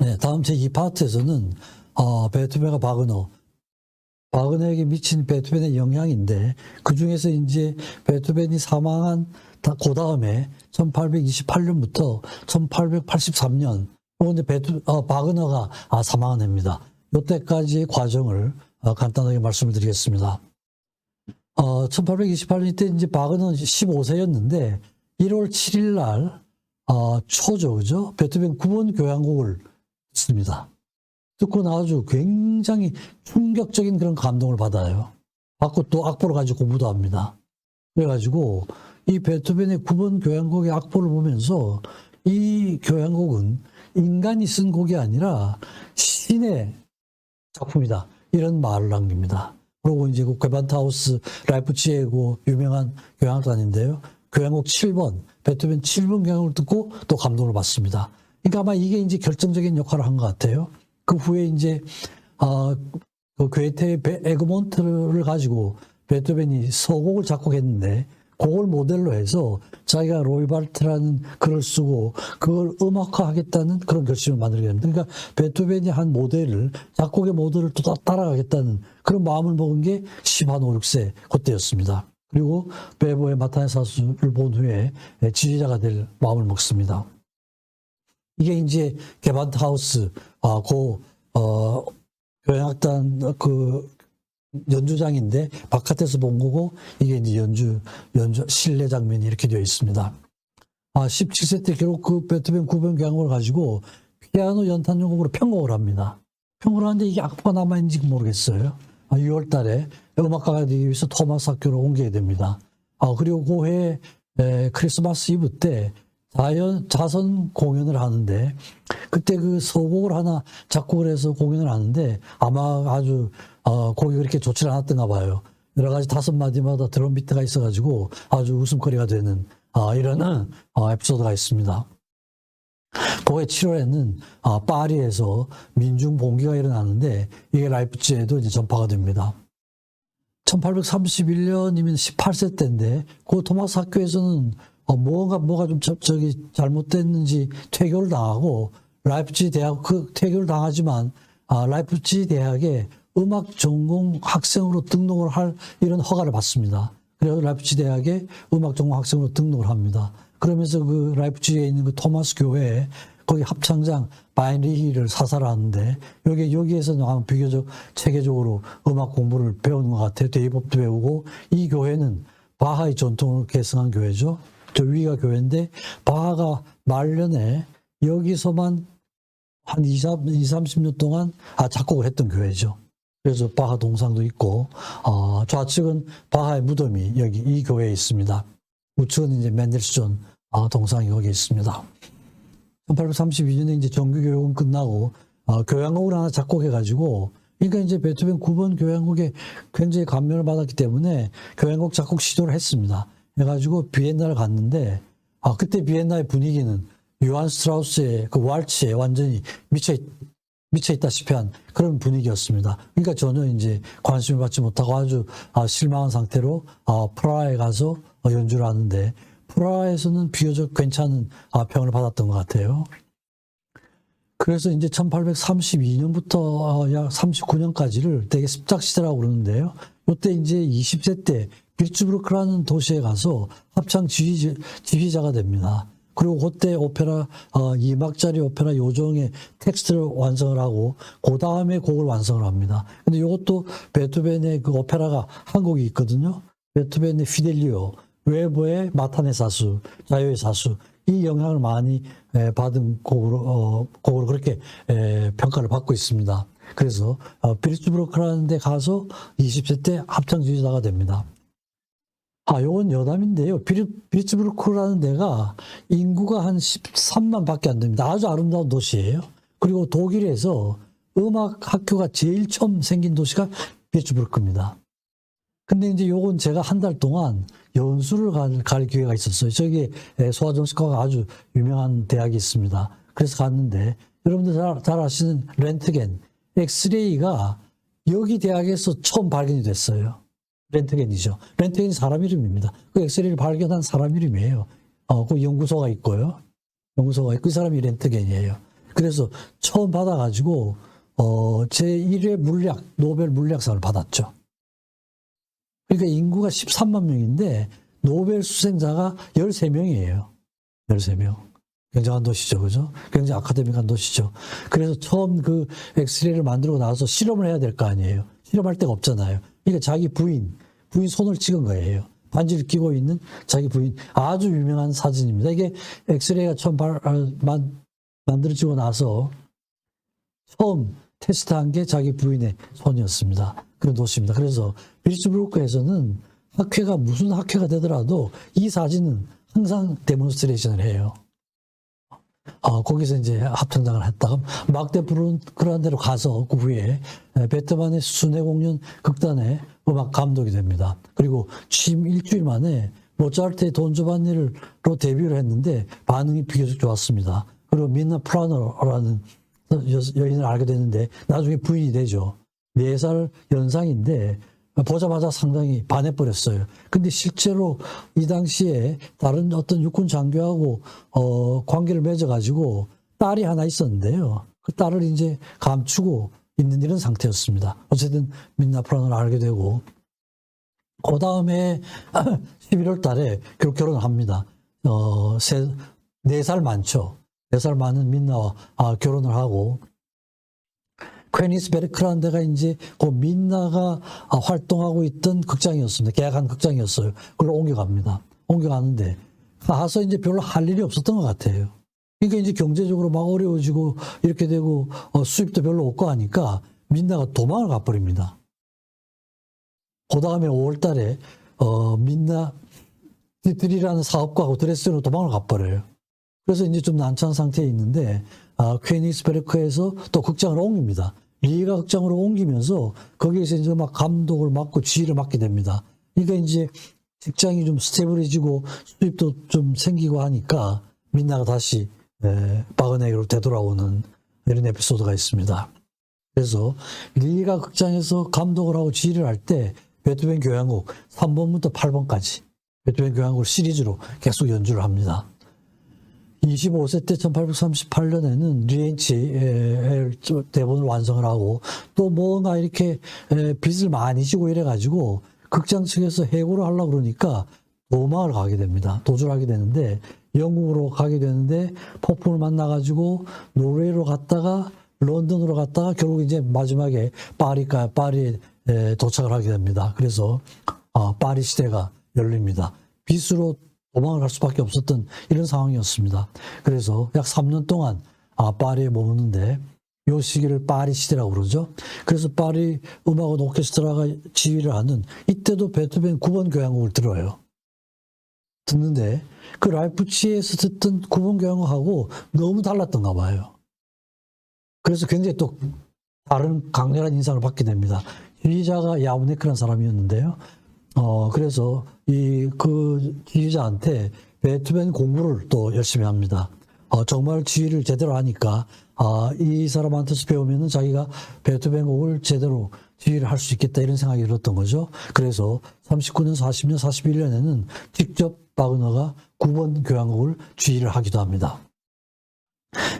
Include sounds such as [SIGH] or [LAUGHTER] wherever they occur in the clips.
네, 다음 제 2파트에서는 어, 베토벤과 바그너, 바그너에게 미친 베토벤의 영향인데 그 중에서 이제 베토벤이 사망한 그 다음에 1828년부터 1883년 이제 베토 어, 바그너가 아, 사망한 해입니다. 이때까지의 과정을 어, 간단하게 말씀을 드리겠습니다. 어, 1828년 때 이제 바그너는 15세였는데 1월 7일 날 어, 초죠, 그죠? 베토벤 9번 교향곡을 듣습니다. 듣고 나가지고 굉장히 충격적인 그런 감동을 받아요. 받고 또 악보를 가지고 공부도 합니다. 그래가지고 이 베토벤의 9번 교향곡의 악보를 보면서 이 교향곡은 인간이 쓴 곡이 아니라 신의 작품이다. 이런 말을 남깁니다. 그리고 이제 그 괴반타우스 라이프치히의 그 유명한 교향단인데요. 교향곡 7번, 베토벤 7번 교향곡을 듣고 또 감동을 받습니다. 그러니까 아마 이게 이제 결정적인 역할을 한 것 같아요. 그 후에 이제, 어, 그 괴테의 베- 에그몬트를 가지고 베토벤이 서곡을 작곡했는데 그걸 모델로 해서 자기가 로이발트라는 글을 쓰고 그걸 음악화하겠다는 그런 결심을 만들게 됩니다. 그러니까 베토벤이 한 모델을 작곡의 모델을 또 따- 따라가겠다는 그런 마음을 먹은 게 10한 5, 6세 그때였습니다. 그리고 베보의 마타네 사수를 본 후에 지휘자가 될 마음을 먹습니다. 이게 이제 개반트 하우스, 아, 그, 어, 교향악단 그 연주장인데 바깥에서 본 거고 이게 이제 연주 연주 실내 장면이 이렇게 되어 있습니다. 아 17세 때 결국 그 베토벤 9번 교향곡을 가지고 피아노 연탄 연곡으로 편곡을 합니다. 편곡을 하는데 이게 악보가 남아 있는지 모르겠어요. 아, 6월 달에 음악가가 되기 위해서 토마스 학교로 옮기게 됩니다. 아 그리고 그해 에, 크리스마스 이브 때 자연 자선 공연을 하는데 그때 그 서곡을 하나 작곡을 해서 공연을 하는데 아마 아주 어, 곡이 그렇게 좋지 않았던가 봐요. 여러 가지 다섯 마디마다 드럼 비트가 있어가지고 아주 웃음거리가 되는 아, 이런 어, 에피소드가 있습니다. 그해 7월에는 아, 파리에서 민중 봉기가 일어나는데 이게 라이프치에도 이제 전파가 됩니다. 1831년이면 18세 때인데 그 토마스 학교에서는 어, 뭐가 뭐가 좀 저, 저기 잘못됐는지 퇴교를 당하고 라이프치 대학 그 퇴교를 당하지만 아, 라이프치 대학에 음악 전공 학생으로 등록을 할 이런 허가를 받습니다. 그래서 라이프치 대학에 음악 전공 학생으로 등록을 합니다. 그러면서 그 라이프치에 있는 그 토마스 교회에 거기 합창장 바인리히를 사살하는데 여기 여기에서는 아마 비교적 체계적으로 음악 공부를 배우는 것 같아요. 대입법도 배우고 이 교회는 바하의 전통을 계승한 교회죠. 저 위가 교회인데 바하가 말년에 여기서만 한 2, 30년 동안 아, 작곡을 했던 교회죠. 그래서 바하 동상도 있고 어, 좌측은 바하의 무덤이 여기 이 교회에 있습니다. 우측은 이제 맨델스존 아, 동상이 여기 있습니다. 1832년에 이제 정규교육은 끝나고 어, 교향곡을 하나 작곡해가지고 그러니까 이제 베토벤 9번 교향곡에 굉장히 감명을 받았기 때문에 교향곡 작곡 시도를 했습니다. 해가지고 비엔나를 갔는데 아 그때 비엔나의 분위기는 요한 스트라우스의 그 왈츠에 완전히 미쳐 있, 미쳐 있다시피 한 그런 분위기였습니다. 그러니까 전혀 이제 관심을 받지 못하고 아주 아, 실망한 상태로 아, 프라하에 가서 어, 연주를 하는데 프라하에서는 비교적 괜찮은 아, 평을 받았던 것 같아요. 그래서 이제 1832년부터 어, 약 39년까지를 되게 습작 시대라고 그러는데요. 이때 이제 20세 때 빌츠부르크라는 도시에 가서 합창 지휘, 지휘자가 됩니다. 그리고 그때 오페라 어, 2막짜리 오페라 요정의 텍스트를 완성을 하고 그 다음에 곡을 완성을 합니다. 근데 이것도 베토벤의 그 오페라가 한 곡이 있거든요. 베토벤의 피델리오, 웨버의 마타네 사수, 자유의 사수 이 영향을 많이 에, 받은 곡으로 어, 곡으로 그렇게 에, 평가를 받고 있습니다. 그래서 어, 빌츠부르크라는 데 가서 20세 때 합창 지휘자가 됩니다. 아, 요건 여담인데요. 비리, 비츠부르크라는 데가 인구가 한 13만 밖에 안 됩니다. 아주 아름다운 도시예요. 그리고 독일에서 음악 학교가 제일 처음 생긴 도시가 비츠부르크입니다. 근데 이제 요건 제가 한 달 동안 연수를 갈, 갈 기회가 있었어요. 저기 소아정신과가 아주 유명한 대학이 있습니다. 그래서 갔는데 여러분들 잘, 잘 아시는 렌트겐, 엑스레이가 여기 대학에서 처음 발견이 됐어요. 렌트겐이죠. 렌트겐이 사람 이름입니다. 그 엑스레이를 발견한 사람 이름이에요. 어, 그 연구소가 있고요. 연구소가 있고 그 사람이 렌트겐이에요. 그 그래서 처음 받아가지고 어, 제1회 물리학 노벨 물리학상을 받았죠. 그러니까 인구가 13만 명인데 노벨 수생자가 13명이에요. 13명. 굉장한 도시죠. 그죠? 굉장히 아카데믹한 도시죠. 그래서 처음 그 엑스레이를 만들고 나서 실험을 해야 될 거 아니에요. 실험할 데가 없잖아요. 그러니까 자기 부인, 부인 손을 찍은 거예요. 반지를 끼고 있는 자기 부인. 아주 유명한 사진입니다. 이게 엑스레이가 처음 발, 아, 만, 만들어지고 나서 처음 테스트한 게 자기 부인의 손이었습니다. 그런 도시입니다. 그래서 빌스브루크에서는 학회가 무슨 학회가 되더라도 이 사진은 항상 데몬스트레이션을 해요. 어, 거기서 이제 합창장을 했다가 막대 부른 그런 데로 가서 그 후에 베트만의 순회 공연 극단의 음악 감독이 됩니다. 그리고 취임 일주일 만에 모차르트의 돈조반니로 데뷔를 했는데 반응이 비교적 좋았습니다. 그리고 민나 프라노라는 여- 여인을 알게 됐는데 나중에 부인이 되죠. 네살 연상인데 보자마자 상당히 반해버렸어요. 근데 실제로 이 당시에 다른 어떤 육군 장교하고 어, 관계를 맺어가지고 딸이 하나 있었는데요. 그 딸을 이제 감추고 있는 이런 상태였습니다. 어쨌든 민나 프라노를 알게 되고 그 다음에 [LAUGHS] 11월 달에 결혼을 합니다. 어, 세, 네 살 많죠. 네 살 많은 민나와 아, 결혼을 하고 퀘니스베르크라는 데가 이제 그 민나가 아, 활동하고 있던 극장이었습니다. 계약한 극장이었어요. 그걸 옮겨갑니다. 옮겨가는데 가서 이제 별로 할 일이 없었던 것 같아요. 그러니까 이제 경제적으로 막 어려워지고 이렇게 되고 어, 수입도 별로 없고 하니까 민나가 도망을 가버립니다. 그 다음에 5월 달에 어, 민나 디트리라는 사업가하고 드레스로 도망을 가버려요. 그래서 이제 좀 난처한 상태에 있는데 아, 퀘니스베르크에서 또 극장을 옮깁니다. 리가 극장으로 옮기면서 거기에서 이제 막 감독을 맡고 지휘를 맡게 됩니다. 그러니까 이제 직장이 좀 스테이블해지고 수입도 좀 생기고 하니까 민나가 다시 에, 바그네이로 되돌아오는 이런 에피소드가 있습니다. 그래서 리가 극장에서 감독을 하고 지휘를 할 때 베토벤 교향곡 3번부터 8번까지 베토벤 교향곡 시리즈로 계속 연주를 합니다. 25세 때 1838년에는 리엔치 대본을 완성을 하고 또 뭔가 이렇게 에, 빚을 많이 지고 이래가지고 극장 측에서 해고를 하려고 그러니까 도망을 가게 됩니다. 도주를 하게 되는데 영국으로 가게 되는데 폭풍을 만나가지고 노르웨이로 갔다가 런던으로 갔다가 결국 이제 마지막에 파리가 파리에 에, 도착을 하게 됩니다. 그래서 아, 파리 시대가 열립니다. 빚으로 도망을 갈 수밖에 없었던 이런 상황이었습니다. 그래서 약 3년 동안 아, 파리에 머무는데 요 시기를 파리 시대라고 그러죠. 그래서 파리 음악원 오케스트라가 지휘를 하는 이때도 베토벤 9번 교향곡을 들어요. 듣는데 그 라이프치히에서 듣던 9번 교향곡하고 너무 달랐던가 봐요. 그래서 굉장히 또 다른 강렬한 인상을 받게 됩니다. 지휘자가 야우네크라는 사람이었는데요. 어, 그래서 이 그 지휘자한테 베토벤 공부를 또 열심히 합니다. 어, 정말 지휘를 제대로 하니까 아, 이 사람한테서 배우면은 자기가 베토벤 곡을 제대로 지휘를 할 수 있겠다 이런 생각이 들었던 거죠. 그래서 39년, 40년, 41년에는 직접 바그너가 9번 교향곡을 지휘를 하기도 합니다.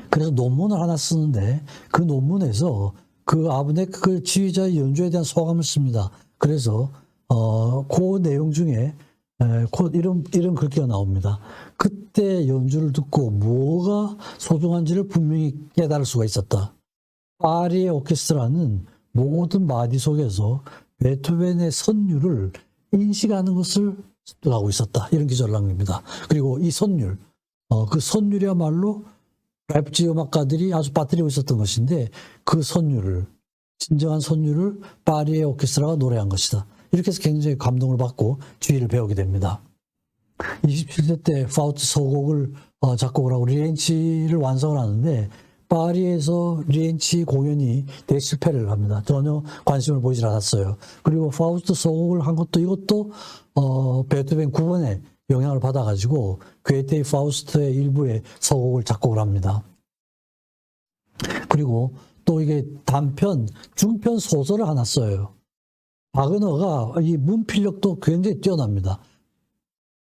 그래서 논문을 하나 쓰는데 그 논문에서 그 아브네크 지휘자의 연주에 대한 소감을 씁니다. 그래서 어, 그 내용 중에 에, 그 이런 이런 글귀가 나옵니다. 그때 연주를 듣고 뭐가 소중한지를 분명히 깨달을 수가 있었다. 파리의 오케스트라는 모든 마디 속에서 베토벤의 선율을 인식하는 것을 습득하고 있었다. 이런 기절을 남깁니다. 그리고 이 선율, 어, 그 선율이야말로 라이프치 음악가들이 아주 빠뜨리고 있었던 것인데 그 선율을 진정한 선율을 파리의 오케스트라가 노래한 것이다. 이렇게 해서 굉장히 감동을 받고 지휘를 배우게 됩니다. 27세 때 파우트 소곡을 어, 작곡을 하고 리엔치를 완성을 하는데 파리에서 리엔치 공연이 대실패를 합니다. 전혀 관심을 보이질 않았어요. 그리고 파우스트 소곡을 한 것도 이것도 어, 베토벤 9번에 영향을 받아가지고 괴테의 파우스트의 일부의 서곡을 작곡을 합니다. 그리고 또 이게 단편, 중편 소설을 하나 써요. 바그너가 이 문필력도 굉장히 뛰어납니다.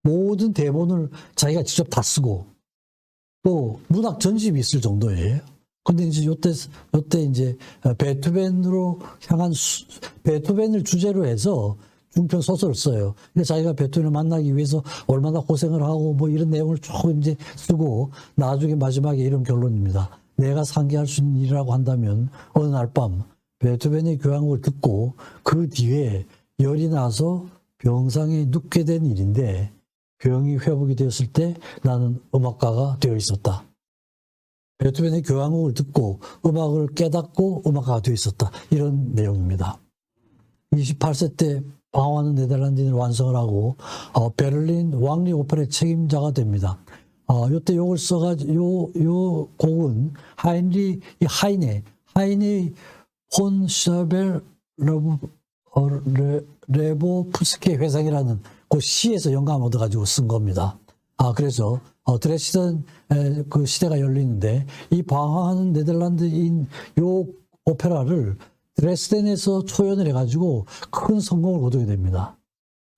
모든 대본을 자기가 직접 다 쓰고 또 문학 전집이 있을 정도예요. 근데 이제 요때, 요때 이제 어, 베토벤으로 향한 수, 베토벤을 주제로 해서 중편 소설을 써요. 그래서 자기가 베토벤을 만나기 위해서 얼마나 고생을 하고 뭐 이런 내용을 쭉 이제 쓰고 나중에 마지막에 이런 결론입니다. 내가 상기할 수 있는 일이라고 한다면 어느 날 밤 베토벤의 교향곡을 듣고 그 뒤에 열이 나서 병상에 눕게 된 일인데 병이 회복이 되었을 때 나는 음악가가 되어 있었다. 베토벤의 교향곡을 듣고 음악을 깨닫고 음악가가 되어 있었다. 이런 내용입니다. 28세 때 방황하는 네덜란드인을 완성을 하고 어, 베를린 왕리 오페라의 책임자가 됩니다. 어, 요때 요걸 써가지고 요, 요 곡은 하인리 이 하이네 하이네 폰 셔벨 러브 어, 레, 레보프스케 회상이라는 그 시에서 영감 얻어가지고 쓴 겁니다. 아 그래서 어, 드레스덴 에, 그 시대가 열리는데 이 방황하는 네덜란드인 요 오페라를 드레스덴에서 초연을 해가지고 큰 성공을 거두게 됩니다.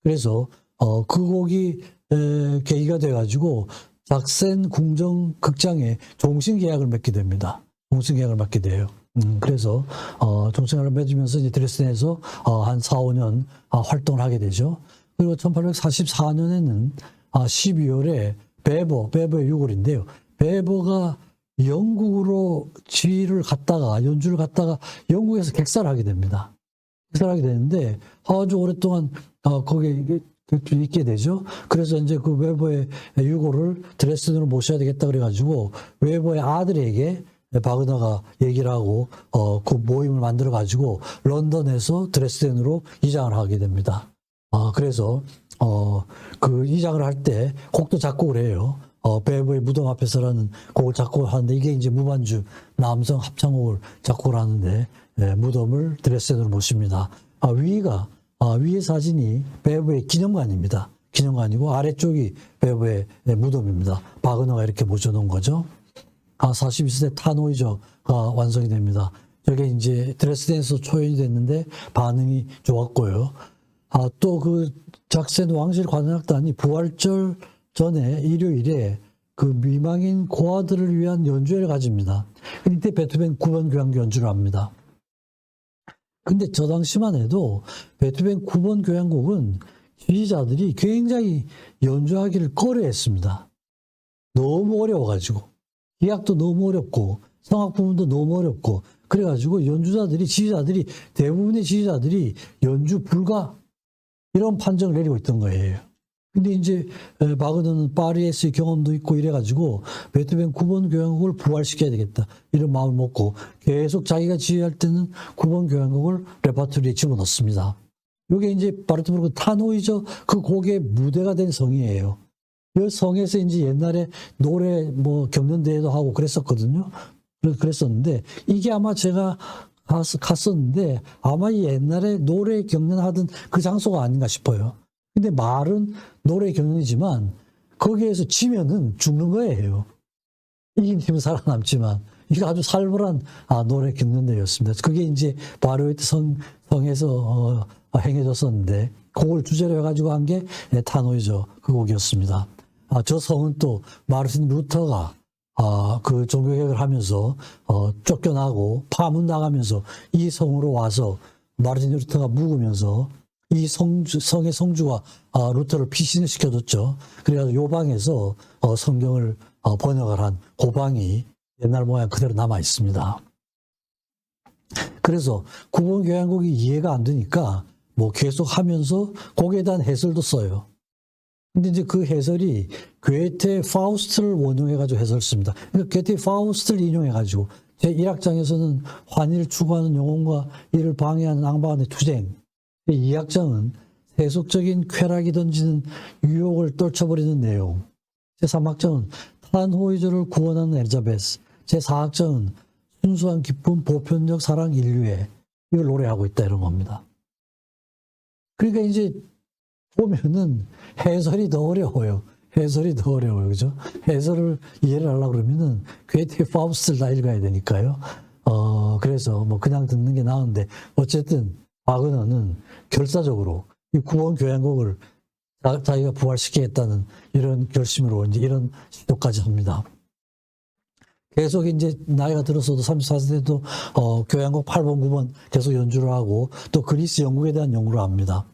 그래서 어, 그 곡이 에, 계기가 돼가지고 작센 궁정 극장에 종신 계약을 맺게 됩니다. 종신 계약을 맺게 돼요. 음, 그래서 어, 계약을 맺으면서 이제 드레스덴에서 어, 한 4, 5년 어, 활동을 하게 되죠. 그리고 1844년에는 아, 12월에 베버, 베버의 6월인데요. 베버가 영국으로 지휘를 갔다가 연주를 갔다가 영국에서 객사를 하게 됩니다. 객사를 하게 되는데 아주 오랫동안 어, 거기에 있게 되죠. 그래서 이제 그 웨버의 유고를 드레스덴으로 모셔야 되겠다 그래가지고 웨버의 아들에게 바그너가 얘기를 하고 어, 그 모임을 만들어 가지고 런던에서 드레스덴으로 이장을 하게 됩니다. 아 그래서 어, 그 이장을 할 때 곡도 작곡을 해요. 어, 베버의 무덤 앞에서라는 곡을 작곡을 하는데 이게 이제 무반주 남성 합창곡을 작곡을 하는데 예, 무덤을 드레스덴으로 모십니다. 아, 위가 아, 위의 사진이 베버의 기념관입니다. 기념관이고 아래쪽이 베버의 예, 무덤입니다. 바그너가 이렇게 모셔놓은 거죠. 아, 42세 타노이저가 완성이 됩니다. 저게 이제 드레스덴에서 초연이 됐는데 반응이 좋았고요. 아, 또 그 작센 왕실 관현악단이 부활절 전에 일요일에 그 미망인 고아들을 위한 연주회를 가집니다. 이때 베토벤 9번 교향 연주를 합니다. 근데 저 당시만 해도 베토벤 9번 교향곡은 지휘자들이 굉장히 연주하기를 꺼려했습니다. 너무 어려워가지고. 기악도 너무 어렵고, 성악 부분도 너무 어렵고, 그래가지고 연주자들이, 지휘자들이, 대부분의 지휘자들이 연주 불가, 이런 판정을 내리고 있던 거예요. 근데 이제 에, 바그너는 파리에서의 경험도 있고 이래가지고 베토벤 9번 교향곡을 부활시켜야 되겠다 이런 마음을 먹고 계속 자기가 지휘할 때는 9번 교향곡을 레파토리에 집어넣습니다. 이게 이제 바르트부르크 타노이저 그 곡의 무대가 된 성이에요. 이 성에서 이제 옛날에 노래 뭐 경연대회도 하고 그랬었거든요. 그랬었는데 이게 아마 제가 갔, 갔었는데 아마 이 옛날에 노래 경연하던 그 장소가 아닌가 싶어요. 근데 말은 노래 경연이지만 거기에서 지면은 죽는 거예요. 이긴 팀은 살아남지만 이게 아주 살벌한 아, 노래 경연대회였습니다. 그게 이제 바로이트 성, 성에서 어, 행해졌었는데 그걸 주제로 해가지고 한 게 타노이저 그 곡이었습니다. 아, 저 성은 또 마르틴 루터가 아, 그 종교 개혁을 하면서 어, 쫓겨나고 파문 나가면서 이 성으로 와서 마르틴 루터가 묵으면서 이 성주, 성의 성주가 아, 루터를 피신을 시켜줬죠. 그래서 요 방에서 어, 성경을 어, 번역을 한 고방이 옛날 모양 그대로 남아 있습니다. 그래서 구본 교향곡이 이해가 안 되니까 뭐 계속 하면서 곡에 대한 해설도 써요. 근데 이제 그 해설이 괴테 파우스트를 원용해가지고 해설 씁니다. 그러니까 괴테 파우스트를 인용해가지고 제 1악장에서는 환희를 추구하는 영혼과 이를 방해하는 앙바간의 투쟁. 이 악장은 세속적인 쾌락이 던지는 유혹을 떨쳐버리는 내용. 제 3악장은 탄호이저를 구원하는 엘자베스. 제 4악장은 순수한 기쁨, 보편적 사랑 인류에 이걸 노래하고 있다 이런 겁니다. 그러니까 이제 보면은 해설이 더 어려워요. 해설이 더 어려워요. 그죠? 해설을 이해를 하려고 그러면은 괴테 파우스트를 다 읽어야 되니까요. 어, 그래서 뭐 그냥 듣는 게 나은데 어쨌든 바그너는 결사적으로 이 구원 교향곡을 자, 자기가 부활시키겠다는 이런 결심으로 이제 이런 시도까지 합니다. 계속 이제 나이가 들어서도 34세도 어, 교향곡 8번, 9번 계속 연주를 하고 또 그리스 영국에 대한 연구를 합니다.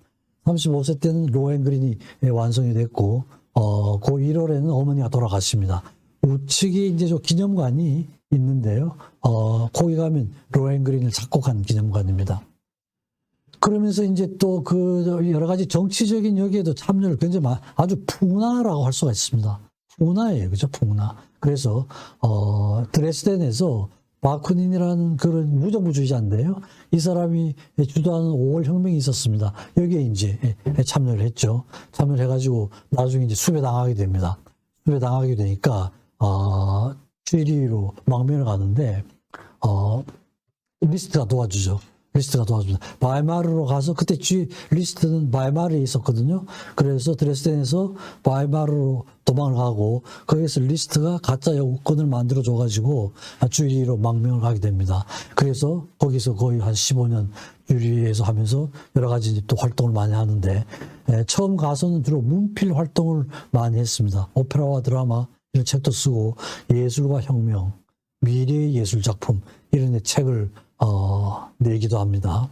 35세 때는 로엔그린이 완성이 됐고 어, 그 1월에는 어머니가 돌아가십니다. 우측이 이제 저 기념관이 있는데요. 어, 거기 가면 로엔그린을 작곡한 기념관입니다. 그러면서 이제 또 그 여러 가지 정치적인 여기에도 참여를 굉장히 마- 아주 풍나라고 할 수가 있습니다. 풍나예요. 그죠? 풍나. 그래서, 어, 드레스덴에서 바쿠닌이라는 그런 무정부주의자인데요. 이 사람이 주도하는 5월 혁명이 있었습니다. 여기에 이제 참여를 했죠. 참여를 해가지고 나중에 이제 수배당하게 됩니다. 수배당하게 되니까, 어, 취리로 망명을 가는데, 어, 리스트가 도와주죠. 리스트가 도와줍니다. 바이마르로 가서 그때 쥐 리스트는 바이마르에 있었거든요. 그래서 드레스덴에서 바이마르로 도망을 가고 거기에서 리스트가 가짜 여권을 만들어 줘가지고 주리로 망명을 가게 됩니다. 그래서 거기서 거의 한 15년 주리에서 하면서 여러 가지 또 활동을 많이 하는데 에, 처음 가서는 주로 문필 활동을 많이 했습니다. 오페라와 드라마 이런 책도 쓰고 예술과 혁명 미래의 예술 작품 이런 책을 어, 내기도 합니다.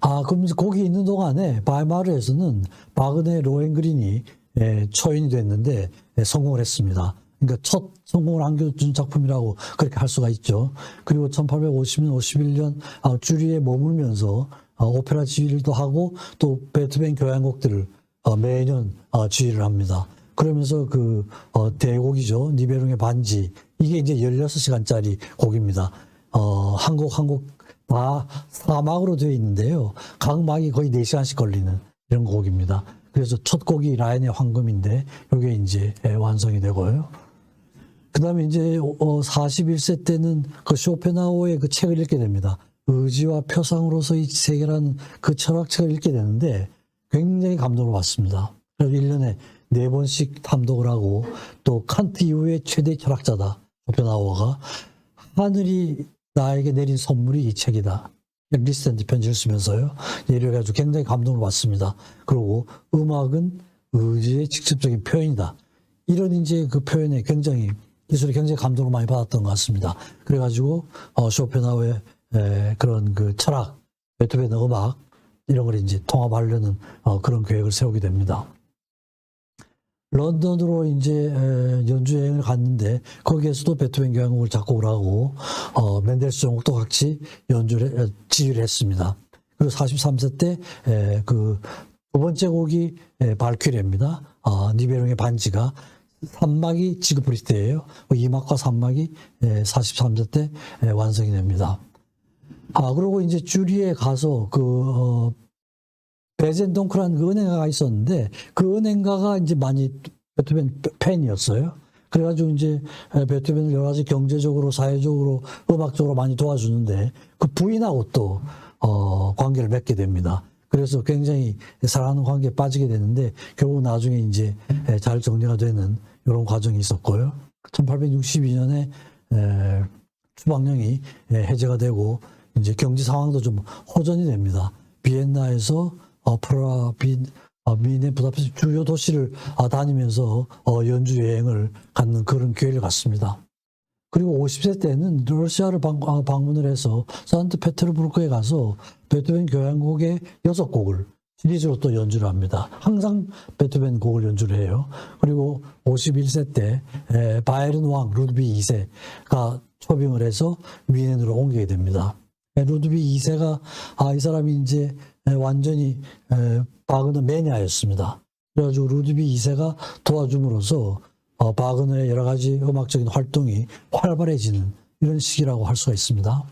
아, 이제 거기 있는 동안에 바이마르에서는 바그네 로엔그린이 예, 초인이 됐는데 예, 성공을 했습니다. 그러니까 첫 성공을 안겨준 작품이라고 그렇게 할 수가 있죠. 그리고 1850년, 51년 아, 주리에 머물면서 어, 오페라 지휘도 하고 또 베토벤 교향곡들을 어, 매년 어, 지휘를 합니다. 그러면서 그 어, 대곡이죠. 니베룽의 반지 이게 이제 16시간짜리 곡입니다. 어, 한곡한곡다 사막으로 되어 있는데요. 각 막이 거의 4시간씩 걸리는 이런 곡입니다. 그래서 첫 곡이 라인의 황금인데 이게 이제 예, 완성이 되고요. 그 다음에 이제 어, 41세 때는 그 쇼펜하우의 그 책을 읽게 됩니다. 의지와 표상으로서의 세계라는 그 철학책을 읽게 되는데 굉장히 감동을 받습니다. 그래서 1년에 네 번씩 탐독을 하고 또 칸트 이후의 최대 철학자다. 쇼펜하우어가 하늘이 나에게 내린 선물이 이 책이다. 리스트한테 편지를 쓰면서요. 이래가지고 굉장히 감동을 받습니다. 그리고 음악은 의지의 직접적인 표현이다. 이런 이제 그 표현에 굉장히 기술이 굉장히 감동을 많이 받았던 것 같습니다. 그래가지고 어, 쇼펜하우의 에, 그런 그 철학, 베토벤의 음악 이런 걸 이제 통합하려는 어, 그런 계획을 세우게 됩니다. 런던으로 이제 에, 연주 여행을 갔는데 거기에서도 베토벤 교향곡을 작곡을 하고 어, 멘델스 종곡도 같이 연주를 지휘를 했습니다. 그리고 43세 때 그 두 번째 곡이 에, 발퀴리입니다. 아, 니베룡의 반지가 3막이 지그프리스트예요. 2막과 3막이 43세 때 에, 완성이 됩니다. 아, 그리고 이제 주리에 가서 그, 어, 베젠동크라는 그 은행가가 있었는데 그 은행가가 이제 많이 베토벤 팬이었어요. 그래가지고 이제 베토벤을 여러 가지 경제적으로, 사회적으로, 음악적으로 많이 도와주는데 그 부인하고 또, 어, 관계를 맺게 됩니다. 그래서 굉장히 사랑하는 관계에 빠지게 되는데 결국 나중에 이제 잘 정리가 되는 이런 과정이 있었고요. 1862년에 추방령이 해제가 되고 이제 경제 상황도 좀 호전이 됩니다. 비엔나에서 어, 프라, 빈, 어, 미네, 부다페스트 주요 도시를 아, 다니면서 어, 연주 여행을 갖는 그런 기회를 갖습니다. 그리고 50세 때는 러시아를 방, 아, 방문을 해서 산트 페테르부르크에 가서 베토벤 교향곡의 여섯 곡을 시리즈로 또 연주를 합니다. 항상 베토벤 곡을 연주를 해요. 그리고 51세 때 에, 바이른 왕 루드비 2세가 초빙을 해서 위넨으로 옮기게 됩니다. 에, 루드비 2세가 아, 이 사람이 이제 에, 완전히 에, 바그너 매니아였습니다. 그래가지고 루드비 2세가 도와줌으로써 어, 바그너의 여러 가지 음악적인 활동이 활발해지는 이런 시기라고 할 수가 있습니다.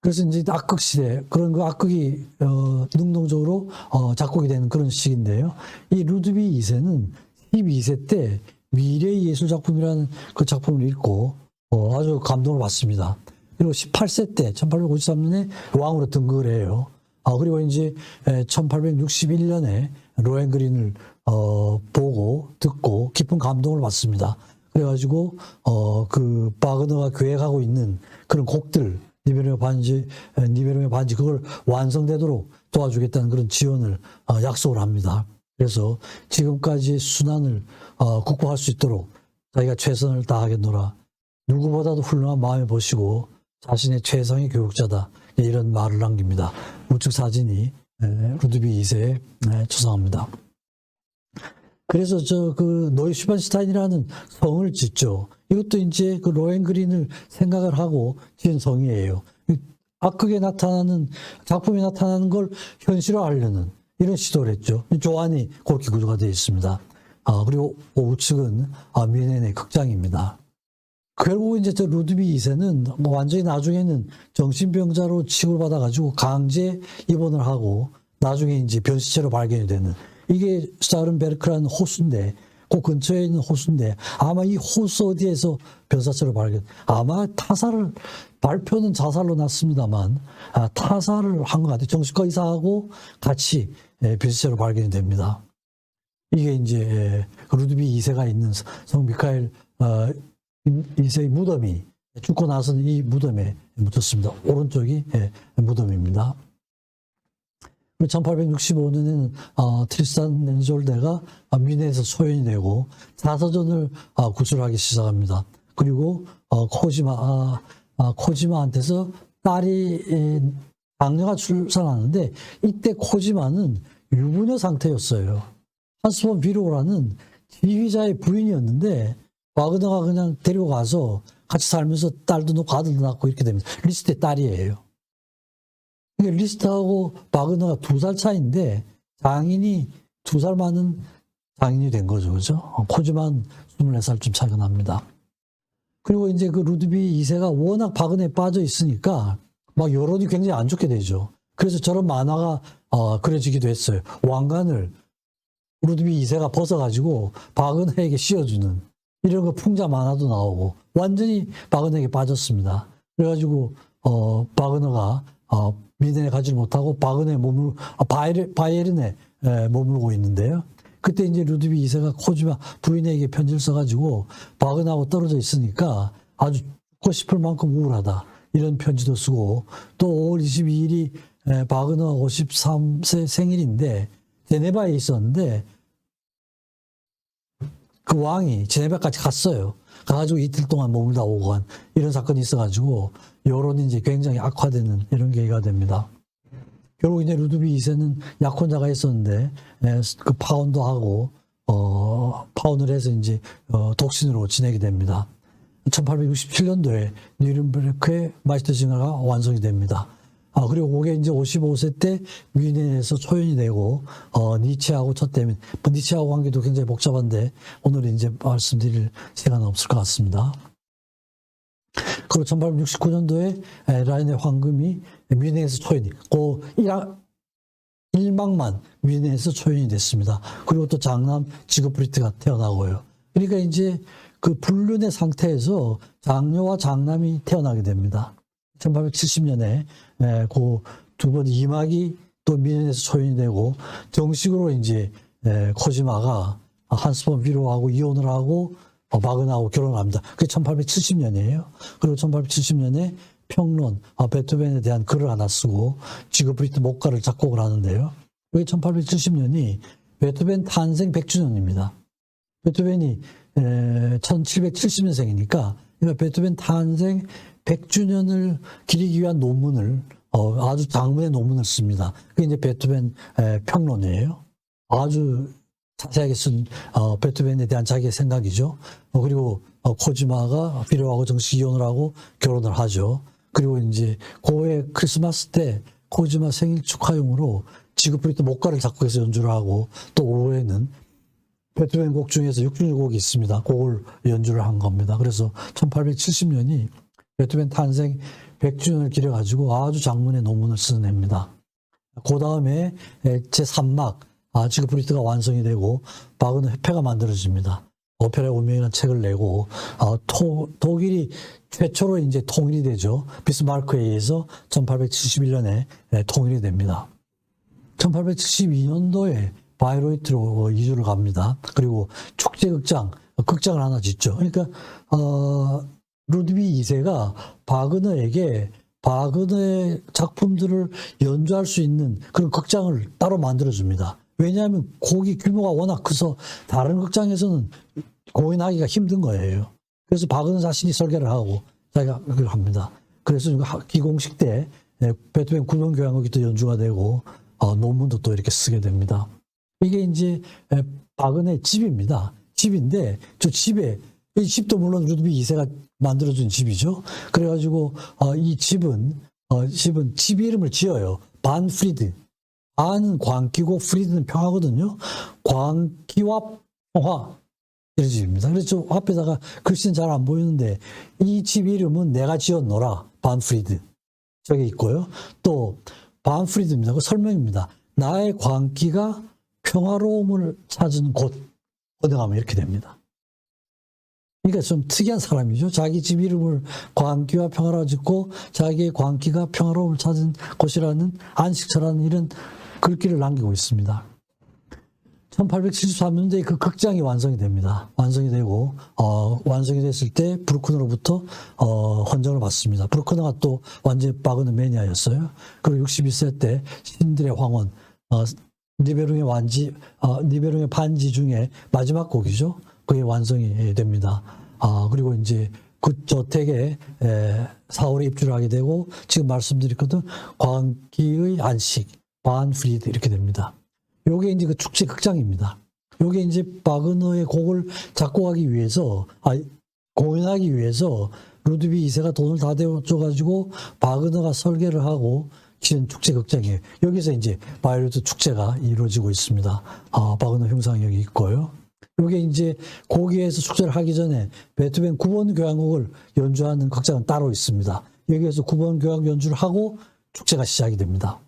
그래서 이제 악극 시대 그런 그 악극이 어, 능동적으로 어, 작곡이 되는 그런 시기인데요. 이 루드비 2세는 12세 때 미래의 예술 작품이라는 그 작품을 읽고 어, 아주 감동을 받습니다. 그리고 18세 때 1853년에 왕으로 등극을 해요. 아, 그리고 이제 1861년에 로엔 그린을 어, 보고 듣고 깊은 감동을 받습니다. 그래가지고 어, 그 바그너가 계획하고 있는 그런 곡들 니베르의 반지, 에, 니베르의 반지 그걸 완성되도록 도와주겠다는 그런 지원을 어, 약속을 합니다. 그래서 지금까지의 순환을 어, 극복할 수 있도록 자기가 최선을 다하겠노라. 누구보다도 훌륭한 마음을 보시고 자신의 최상의 교육자다. 예, 이런 말을 남깁니다. 우측 사진이 예, 루드비 2세에 예, 추상합니다. 그래서 저 그 노이슈반슈타인이라는 성을 짓죠. 이것도 이제 그 로엔그린을 생각을 하고 지은 성이에요. 이 악극에 나타나는 작품에 나타나는 걸 현실화하려는 이런 시도를 했죠. 조안이 그렇게 구조가 되어 있습니다. 아, 그리고 우측은 아, 미네네 극장입니다. 결국 이제 저 루드비 2세는 뭐 완전히 나중에는 정신병자로 취급을 받아가지고 강제 입원을 하고 나중에 이제 변시체로 발견이 되는 이게 스타른베르크라는 호수인데 그 근처에 있는 호수인데 아마 이 호수 어디에서 변사체로 발견 아마 타살을 발표는 자살로 났습니다만 아, 타살을 한 것 같아요. 정신과 의사하고 같이 예, 변시체로 발견이 됩니다. 이게 이제 예, 루드비 2세가 있는 성 미카엘 어, 이세의 무덤이 죽고 나서는 이 무덤에 묻혔습니다. 오른쪽이 예, 무덤입니다. 1865년에는 어, 트리스탄 렌졸데가 미네에서 소연이 되고 자서전을 어, 구출하기 시작합니다. 그리고 어, 코지마 아, 아, 코지마한테서 딸이 에, 장녀가 출산하는데 이때 코지마는 유부녀 상태였어요. 한스폰 비로라는 지휘자의 부인이었는데 와그너가 그냥 데리고 가서 같이 살면서 딸도 낳고 아들도 낳고 이렇게 됩니다. 리스트의 딸이에요. 이게 리스트하고 바그너가 두 살 차이인데 장인이 두 살 많은 장인이 된 거죠. 그죠? 어, 코지만 24살쯤 차이가 납니다. 그리고 이제 그 루드비 2세가 워낙 바그너에 빠져 있으니까 막 여론이 굉장히 안 좋게 되죠. 그래서 저런 만화가 어, 그려지기도 했어요. 왕관을 루드비 2세가 벗어가지고 바그너에게 씌워주는 이런 거 풍자 만화도 나오고 완전히 바그너에게 빠졌습니다. 그래가지고 어 바그너가 어 미네에 가지 못하고 바그너의 몸을 아, 바이에, 바이에른에 에, 머물고 있는데요. 그때 이제 루드비 2세가 코지마 부인에게 편지를 써가지고 바그너하고 떨어져 있으니까 아주 죽고 싶을 만큼 우울하다 이런 편지도 쓰고 또 5월 22일이 에, 바그너 53세 생일인데 제네바에 있었는데 그 왕이 제네바까지 갔어요. 가가지고 이틀 동안 머물다 오고 한 이런 사건이 있어가지고 여론이 이제 굉장히 악화되는 이런 계기가 됩니다. 결국 이제 루드비 2세는 약혼자가 있었는데 에, 그 파혼도 하고 어 파혼을 해서 이제 어, 독신으로 지내게 됩니다. 1867년도에 뉴른베르크의 마이스터 징화가 완성이 됩니다. 아, 그리고 그게 이제 55세 때 뮌헨에서 초연이 되고, 어, 니체하고 첫 때문에, 뭐 니체하고 관계도 굉장히 복잡한데, 오늘은 이제 말씀드릴 시간은 없을 것 같습니다. 그리고 1869년도에 라인의 황금이 뮌헨에서 초연이, 그 1학, 1막만 뮌헨에서 초연이 됐습니다. 그리고 또 장남 지그프리트가 태어나고요. 그러니까 이제 그 불륜의 상태에서 장녀와 장남이 태어나게 됩니다. 1870년에 그 두 번 이막이 또 미넨에서 초연이 되고 정식으로 이제 에, 코지마가 한스폰 위로하고 이혼을 하고 어, 바그나하고 결혼을 합니다. 그게 1870년이에요. 그리고 1870년에 평론, 아, 베토벤에 대한 글을 하나 쓰고 지그프리트 목가를 작곡을 하는데요. 그게 1870년이 베토벤 탄생 100주년입니다. 베토벤이 1770년생이니까 그러니까 베토벤 탄생 100주년을 기리기 위한 논문을 어, 아주 장문의 논문을 씁니다. 그게 이제 베토벤 에, 평론이에요. 아주 자세하게 쓴 어, 베토벤에 대한 자기의 생각이죠. 어, 그리고 어, 코지마가 필요하고 정식 이혼을 하고 결혼을 하죠. 그리고 이제 고해 크리스마스 때 코지마 생일 축하용으로 지그프리트 목가를 작곡해서 연주를 하고 또 오후에는 베토벤 곡 중에서 6중의 곡이 있습니다. 그걸 연주를 한 겁니다. 그래서 1870년이 베토벤 탄생 100주년을 기려가지고 아주 장문의 논문을 쓰는 해입니다. 그 다음에 제3막 아, 지그프리트가 완성이 되고 바그너 회패가 만들어집니다. 오페라 운명이라는 책을 내고 어, 토, 독일이 최초로 이제 통일이 되죠. 비스마르크에 의해서 1871년에 통일이 됩니다. 1872년도에 바이로이트로 이주를 갑니다. 그리고 축제극장, 극장을 하나 짓죠. 그러니까 어, 루드비 2세가 바그너에게 바그너의 작품들을 연주할 수 있는 그런 극장을 따로 만들어줍니다. 왜냐하면 곡이 규모가 워낙 커서 다른 극장에서는 공연하기가 힘든 거예요. 그래서 박은호 자신이 설계를 하고 자기가 그걸 합니다. 그래서 기공식 때 예, 베토벤 구명 교향곡이 또 연주가 되고 어, 논문도 또 이렇게 쓰게 됩니다. 이게 이제 에, 박은의 집입니다. 집인데 저 집에 이 집도 물론 루드비 2세가 만들어준 집이죠. 그래가지고 어, 이 집은 어, 집은 집 이름을 지어요. 반프리드. 반은 광기고 프리드는 평화거든요. 광기와 평화 이런 집입니다. 그래서 저 앞에다가 글씨는 잘 안 보이는데 이 집 이름은 내가 지었노라 반프리드 저기 있고요. 또 반프리드입니다. 그 설명입니다. 나의 광기가 평화로움을 찾은 곳 어디 가면 이렇게 됩니다. 그러니까 좀 특이한 사람이죠. 자기 집 이름을 광기와 평화로 짓고 자기의 광기가 평화로움을 찾은 곳이라는 안식처라는 이런 글귀를 남기고 있습니다. 1873년도에 그 극장이 완성이 됩니다. 완성이 되고 어, 완성이 됐을 때 브루크너로부터 어, 헌정을 받습니다. 브루크너가 또 완전 바그너 매니아였어요. 그리고 61세 때 신들의 황혼 어, 니베룽의 완지 어, 니베룽의 반지 중에 마지막 곡이죠. 그게 완성이 됩니다. 아 그리고 이제 그 저택에 에, 4월에 입주를 하게 되고 지금 말씀드렸거든 광기의 안식 반프리드 이렇게 됩니다. 요게 이제 그 축제 극장입니다. 요게 이제 바그너의 곡을 작곡하기 위해서, 아, 공연하기 위해서 루드비 2세가 돈을 다 대줘가지고 바그너가 설계를 하고 지은 축제 극장이에요. 여기서 이제 바이올리트 축제가 이루어지고 있습니다. 아, 바그너 흉상이 여기 있고요. 요게 이제 거기에서 축제를 하기 전에 베토벤 9번 교향곡을 연주하는 극장은 따로 있습니다. 여기에서 9번 교향 연주를 하고 축제가 시작이 됩니다.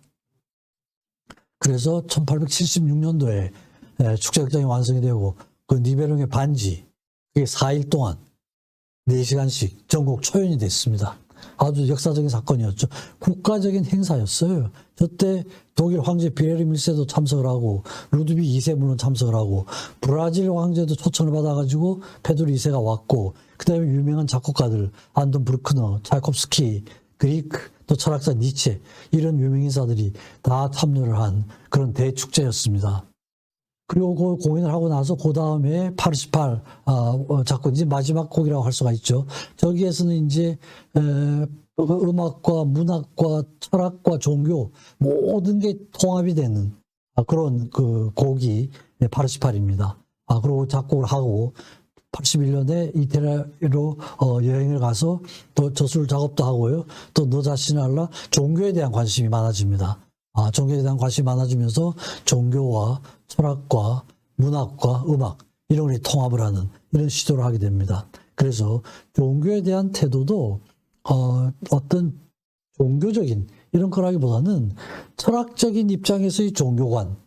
그래서 1876년도에 축제 극장이 완성이 되고 그 니베룡의 반지 그게 4일 동안 4시간씩 전국 초연이 됐습니다. 아주 역사적인 사건이었죠. 국가적인 행사였어요. 저때 독일 황제 비에르 1세도 참석을 하고 루드비 2세 물론 참석을 하고 브라질 황제도 초청을 받아가지고 페드로 2세가 왔고 그다음에 유명한 작곡가들 안돈 브루크너, 차이콥스키, 그리크 또 철학자 니체 이런 유명 인사들이 다 참여를 한 그런 대축제였습니다. 그리고 그 공연을 하고 나서 그 다음에 88 아, 어, 작곡 이제 마지막 곡이라고 할 수가 있죠. 저기에서는 이제 에, 그 음악과 문학과 철학과 종교 모든 게 통합이 되는 아, 그런 그 곡이 88입니다. 아 그리고 작곡을 하고 81년에 이태리로 어, 여행을 가서 또 저술 작업도 하고요. 또 너 자신을 알라 종교에 대한 관심이 많아집니다. 아, 종교에 대한 관심이 많아지면서 종교와 철학과 문학과 음악 이런 걸 통합을 하는 이런 시도를 하게 됩니다. 그래서 종교에 대한 태도도 어, 어떤 종교적인 이런 거라기보다는 철학적인 입장에서의 종교관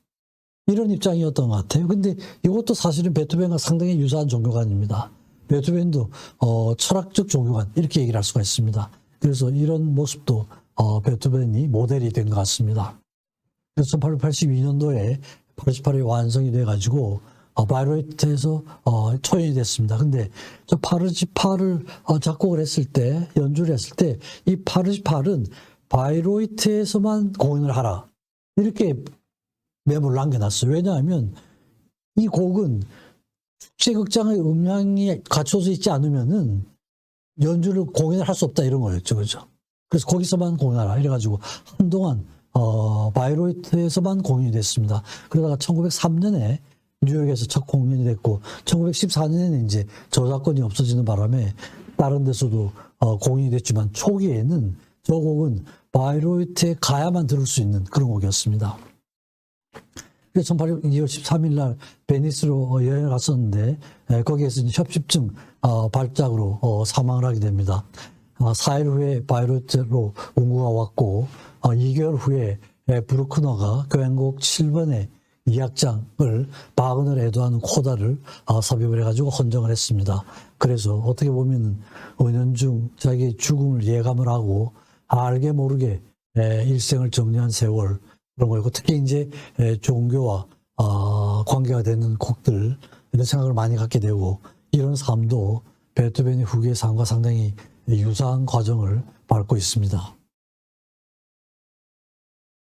이런 입장이었던 것 같아요. 근데 이것도 사실은 베토벤과 상당히 유사한 종교관입니다. 베토벤도 어, 철학적 종교관 이렇게 얘기를 할 수가 있습니다. 그래서 이런 모습도 어, 베토벤이 모델이 된 것 같습니다. 그래서 1882년도에 88이 완성이 돼가지고 어, 바이로이트에서 어, 초연이 됐습니다. 근데 저 파르지파를 어, 작곡을 했을 때 연주를 했을 때 이 파르지파는 바이로이트에서만 공연을 하라 이렇게 메모를 남겨놨어요. 왜냐하면 이 곡은 축제극장의 음향이 갖춰져 있지 않으면은 연주를 공연을 할 수 없다 이런 거였죠. 그죠? 그래서 거기서만 공연하라. 이래가지고 한동안, 어, 바이로이트에서만 공연이 됐습니다. 그러다가 1903년에 뉴욕에서 첫 공연이 됐고, 1914년에는 이제 저작권이 없어지는 바람에 다른 데서도 어, 공연이 됐지만 초기에는 저 곡은 바이로이트에 가야만 들을 수 있는 그런 곡이었습니다. 그래서 1802월 13일 날 베니스로 어, 여행을 갔었는데 에, 거기에서 협심증 어, 발작으로 어, 사망을 하게 됩니다. 어, 4일 후에 바이로트로 온구가 왔고 어, 2개월 후에 에, 브루크너가 교향곡 7번의 2악장을 바그너를 애도하는 코다를 어, 삽입을 해가지고 헌정을 했습니다. 그래서 어떻게 보면은 은연중 자기의 죽음을 예감을 하고 알게 모르게 에, 일생을 정리한 세월 그런 거였고 특히 이제 에, 종교와 어, 관계가 되는 곡들 이런 생각을 많이 갖게 되고 이런 삶도 베토벤의 후기의 삶과 상당히 유사한 과정을 밟고 있습니다.